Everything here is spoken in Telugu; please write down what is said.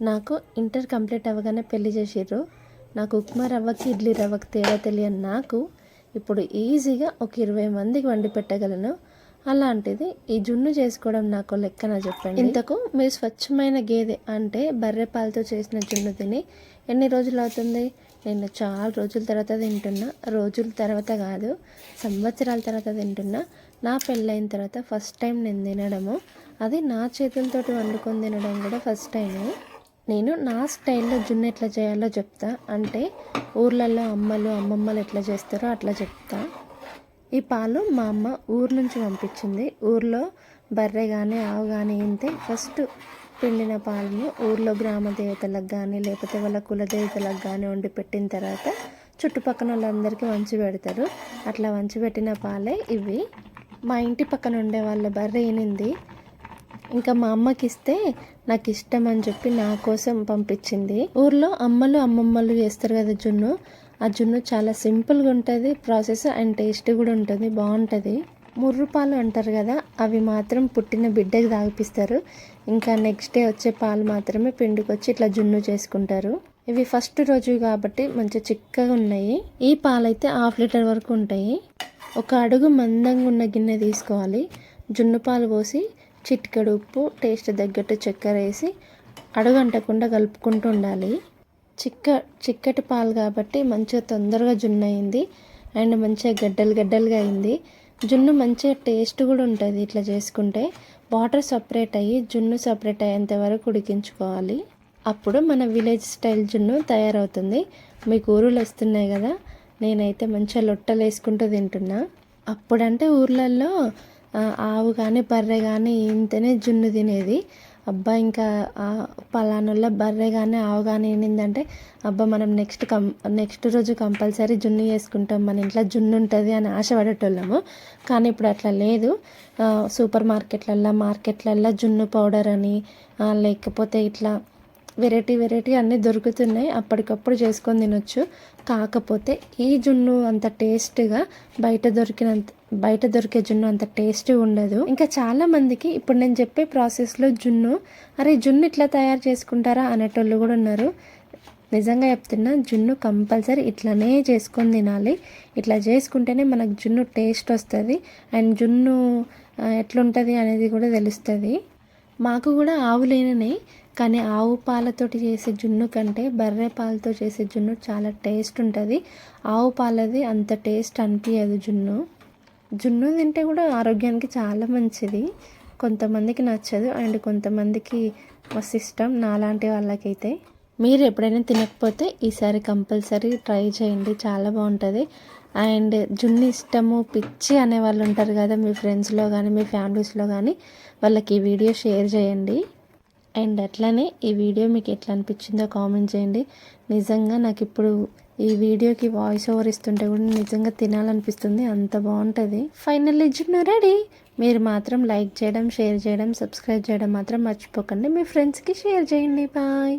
నాకు ఇంటర్ కంప్లీట్ అవ్వగానే పెళ్ళి చేసిర్రు. నాకు ఉప్మా రవ్వకి ఇడ్లీ రవ్వకి తేడా తెలియని నాకు ఇప్పుడు ఈజీగా ఒక ఇరవై మందికి వండి పెట్టగలను. అలాంటిది ఈ జున్ను చేసుకోవడం నాకు లెక్కన చెప్పండి. ఇంతకు మీరు స్వచ్ఛమైన గేదె అంటే బర్రె పాలతో చేసిన జున్ను తిని ఎన్ని రోజులు అవుతుంది? నేను చాలా రోజుల తర్వాత తింటున్నా. రోజుల తర్వాత కాదు సంవత్సరాల తర్వాత తింటున్నా. నా పెళ్ళైన తర్వాత ఫస్ట్ టైం నేను తినడము. అది నా చేతులతోటి వండుకొని తినడం కూడా ఫస్ట్ టైము. నేను నా స్టైల్లో జున్ను ఎట్లా చేయాలో చెప్తా. అంటే ఊర్లలో అమ్మలు అమ్మమ్మలు ఎట్లా చేస్తారో అట్లా చెప్తా. ఈ పాలు మా అమ్మ ఊరు నుంచి పంపించింది. ఊర్లో బర్రె కానీ ఆవు కానీ ఇంతే ఫస్ట్ పిండిన పాలను ఊర్లో గ్రామ దేవతలకు కానీ లేకపోతే వాళ్ళ కుల దేవతలకు కానీ వండి పెట్టిన తర్వాత చుట్టుపక్కన వాళ్ళందరికీ వంచి పెడతారు. అట్లా వంచి పెట్టిన పాలే ఇవి. మా ఇంటి పక్కన ఉండే వాళ్ళ బర్రె ఈనింది ఇంకా మా అమ్మకి ఇస్తే నాకు ఇష్టం అని చెప్పి నా కోసం పంపించింది. ఊర్లో అమ్మలు అమ్మమ్మలు చేస్తారు కదా జున్ను. ఆ జున్ను చాలా సింపుల్గా ఉంటుంది ప్రాసెస్ అండ్ టేస్ట్ కూడా ఉంటుంది బాగుంటుంది. ముర్రు పాలు అంటారు కదా అవి మాత్రం పుట్టిన బిడ్డకి తాగిపిస్తారు. ఇంకా నెక్స్ట్ డే వచ్చే పాలు మాత్రమే పిండికొచ్చి ఇట్లా జున్ను చేసుకుంటారు. ఇవి ఫస్ట్ రోజు కాబట్టి మంచి చిక్కగా ఉన్నాయి. ఈ పాలైతే హాఫ్ లీటర్ వరకు ఉంటాయి. ఒక అడుగు మందంగా ఉన్న గిన్నె తీసుకోవాలి. జున్ను పాలు పోసి చిటికెడు ఉప్పు టేస్ట్ తగ్గట్టు చక్కెర వేసి అడుగంటకుండా కలుపుకుంటూ ఉండాలి. చిక్క చిక్కటి పాలు కాబట్టి మంచిగా తొందరగా జున్ను అయింది. అండ్ మంచిగా గడ్డలు గడ్డలుగా అయింది. జున్ను మంచిగా టేస్ట్ కూడా ఉంటుంది ఇట్లా చేసుకుంటే. వాటర్ సపరేట్ అయ్యి జున్ను సపరేట్ అయ్యేంత వరకు ఉడికించుకోవాలి. అప్పుడు మన విలేజ్ స్టైల్ జున్ను తయారవుతుంది. మీకు ఊరులు వస్తున్నాయి కదా. నేనైతే మంచిగా లొట్టలు వేసుకుంటూ తింటున్నా. అప్పుడంటే ఊర్లలో ఆవు కానీ బర్రె కానీ ఇంతనే జున్ను తినేది. అబ్బా ఇంకా ఆ పలానోళ్ళ బర్రె కానీ ఆవు కానీ ఏంటంటే అబ్బా మనం నెక్స్ట్ కం నెక్స్ట్ రోజు కంపల్సరీ జున్ను చేసుకుంటాం. మన ఇంట్లో జున్ను ఉంటుంది అని ఆశపడేటోళ్ళము. కానీ ఇప్పుడు అట్లా లేదు. సూపర్ మార్కెట్లల్లో మార్కెట్లల్లో జున్ను పౌడర్ అని లేకపోతే ఇట్లా వెరైటీ వెరైటీ అన్నీ దొరుకుతున్నాయి. అప్పటికప్పుడు చేసుకొని తినొచ్చు. కాకపోతే ఈ జున్ను అంత టేస్ట్గా బయట దొరికినంత బయట దొరికే జున్ను అంత టేస్ట్ ఉండదు. ఇంకా చాలా మందికి ఇప్పుడు నేను చెప్పే ప్రాసెస్లో జున్ను అరే జున్ను ఇట్లా తయారు చేసుకుంటారా అనేటోళ్ళు కూడా ఉన్నారు. నిజంగా చెప్తున్నా జున్ను కంపల్సరీ ఇట్లానే చేసుకొని తినాలి. ఇట్లా చేసుకుంటేనే మనకు జున్ను టేస్ట్ వస్తుంది. అండ్ జున్ను ఎట్లుంటుంది అనేది కూడా తెలుస్తుంది. మాకు కూడా ఆవులేననే కానీ ఆవు పాలతోటి చేసే జున్ను కంటే బర్రె పాలతో చేసే జున్ను చాలా టేస్ట్ ఉంటుంది. ఆవు పాలది అంత టేస్ట్ అనిపించదు జున్ను. జున్ను తింటే కూడా ఆరోగ్యానికి చాలా మంచిది. కొంతమందికి నచ్చదు అండ్ కొంతమందికి మస్తు ఇష్టం నాలాంటి వాళ్ళకైతే. మీరు ఎప్పుడైనా తినకపోతే ఈసారి కంపల్సరీ ట్రై చేయండి. చాలా బాగుంటుంది. అండ్ జున్ను ఇష్టము పిచ్చి అనే వాళ్ళు ఉంటారు కదా మీ ఫ్రెండ్స్లో కానీ మీ ఫ్యామిలీస్లో కానీ వాళ్ళకి ఈ వీడియో షేర్ చేయండి. అండ్ అట్లనే ఈ వీడియో మీకు ఎట్లా అనిపించిందో కామెంట్ చేయండి. నిజంగా నాకు ఇప్పుడు ఈ వీడియోకి వాయిస్ ఓవర్ ఇస్తుంటే కూడా నిజంగా తినాలనిపిస్తుంది. అంత బాగుంటుంది. ఫైనల్లీ జున్ను రెడీ. మీరు మాత్రం లైక్ చేయడం షేర్ చేయడం సబ్స్క్రైబ్ చేయడం మాత్రం మర్చిపోకండి. మీ ఫ్రెండ్స్కి షేర్ చేయండి. బాయ్.